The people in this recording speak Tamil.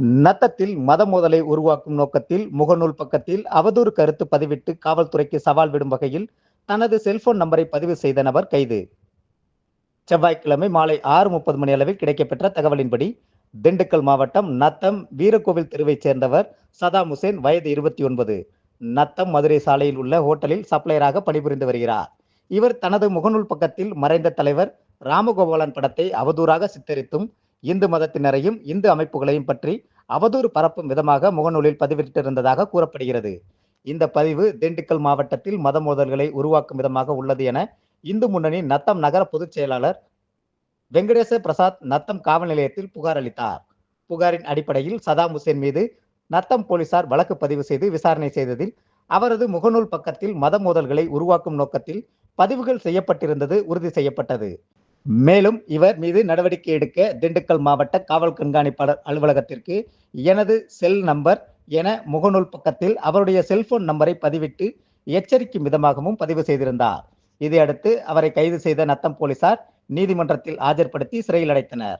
நத்தத்தில் மத மோதலை உருவாக்கும் நோக்கத்தில் முகநூல் பக்கத்தில் அவதூறு கருத்து பதிவிட்டு காவல்துறைக்கு சவால் விடும் வகையில் தனது செல்போன் நம்பரை பதிவு செய்த நபர் கைது. செவ்வாய்க்கிழமை மாலை ஆறு முப்பது மணி அளவில் கிடைக்கப்பெற்ற தகவலின்படி திண்டுக்கல் மாவட்டம் நத்தம் வீரகோவில் தெருவைச் சேர்ந்தவர் சதாம் ஹுசேன் வயது இருபத்தி ஒன்பது. நத்தம் மதுரை சாலையில் உள்ள ஹோட்டலில் சப்ளையராக பணிபுரிந்து வருகிறார். இவர் தனது முகநூல் பக்கத்தில் மறைந்த தலைவர் ராமகோபாலன் படத்தை அவதூறாக சித்தரித்தும் இந்து மதத்தினரையும் இந்து அமைப்புகளையும் பற்றி அவதூறு பரப்பும் விதமாக முகநூலில் பதிவிட்டிருந்ததாக கூறப்படுகிறது. இந்த பதிவு திண்டுக்கல் மாவட்டத்தில் மத மோதல்களை உருவாக்கும் விதமாக உள்ளது என இந்து முன்னணி நத்தம் நகர பொதுச் செயலாளர் வெங்கடேச பிரசாத் நத்தம் காவல் நிலையத்தில் புகார் அளித்தார். புகாரின் அடிப்படையில் சதாம் ஹுசேன் மீது நத்தம் போலீசார் வழக்கு பதிவு செய்து விசாரணை செய்ததில் அவரது முகநூல் பக்கத்தில் மத மோதல்களை உருவாக்கும் நோக்கத்தில் பதிவுகள் செய்யப்பட்டிருந்தது உறுதி செய்யப்பட்டது. மேலும் இவர் மீது நடவடிக்கை எடுக்க திண்டுக்கல் மாவட்ட காவல் கண்காணிப்பாளர் அலுவலகத்திற்கு எனது செல் நம்பர் என முகநூல் பக்கத்தில் அவருடைய செல்போன் நம்பரை பதிவிட்டு எச்சரிக்கும் விதமாகவும் பதிவு செய்திருந்தார். இதையடுத்து அவரை கைது செய்த நத்தம் போலீசார் நீதிமன்றத்தில் ஆஜர்படுத்தி சிறையில் அடைத்தனர்.